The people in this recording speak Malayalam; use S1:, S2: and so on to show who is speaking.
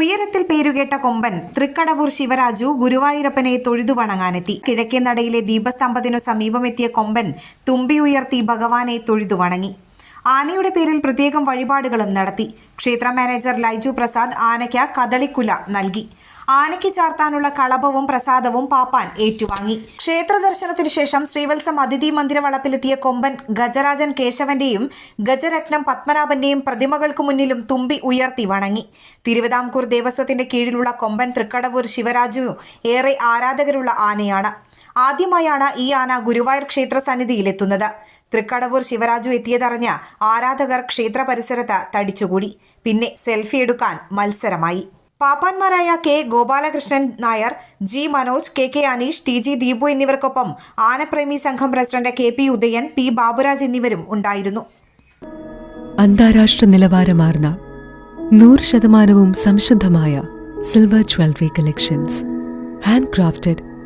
S1: ഉയരത്തിൽ പേരുകേട്ട കൊമ്പൻ തൃക്കടവൂർ ശിവരാജു ഗുരുവായൂരപ്പനെ തൊഴുതു വണങ്ങാനെത്തി. കിഴക്കേ നടയിലെ ദീപസ്തംഭത്തിനു സമീപമെത്തിയ കൊമ്പൻ തുമ്പി ഉയർത്തി ഭഗവാനെ തൊഴുതു വണങ്ങി. ആനയുടെ പേരിൽ പ്രത്യേകം വഴിപാടുകളും നടത്തി. ക്ഷേത്ര മാനേജർ ലൈജു പ്രസാദ് ആനയ്ക്ക് കദളിക്കുല നൽകി. ആനയ്ക്ക് ചാർത്താനുള്ള കളഭവും പ്രസാദവും പാപ്പാൻ ഏറ്റുവാങ്ങി. ക്ഷേത്ര ദർശനത്തിനു ശേഷം ശ്രീവത്സം അതിഥി മന്ദിര വളപ്പിലെത്തിയ കൊമ്പൻ ഗജരാജൻ കേശവന്റെയും ഗജരത്നം പത്മനാഭന്റെയും പ്രതിമകൾക്ക് മുന്നിലും തുമ്പി ഉയർത്തി വണങ്ങി. തിരുവിതാംകൂർ ദേവസ്വത്തിന്റെ കീഴിലുള്ള കൊമ്പൻ തൃക്കടവൂർ ശിവരാജു ഏറെ ആരാധകരുള്ള ആനയാണ്. ആദ്യമായാണ് ഈ ആന ഗുരുവായൂർ ക്ഷേത്ര സന്നിധിയിലെത്തുന്നത്. തൃക്കടവൂർ ശിവരാജു എത്തിയതറിഞ്ഞ ആരാധകർ ക്ഷേത്ര പരിസരത്ത് തടിച്ചുകൂടി. പിന്നെ സെൽഫി എടുക്കാൻ മത്സരമായി. പാപ്പാന്മാരായ K Gopalakrishnan Nair G Manoj K K Aneesh T G Deepu എന്നിവർക്കൊപ്പം ആനപ്രേമി സംഘം president K P Udayan P Baburaj എന്നിവരും ഉണ്ടായിരുന്നു.
S2: അന്താരാഷ്ട്ര നിലവാരമാർന്ന നൂറ് ശതമാനവും സംശുദ്ധമായ silver jewellery collections. Hand crafted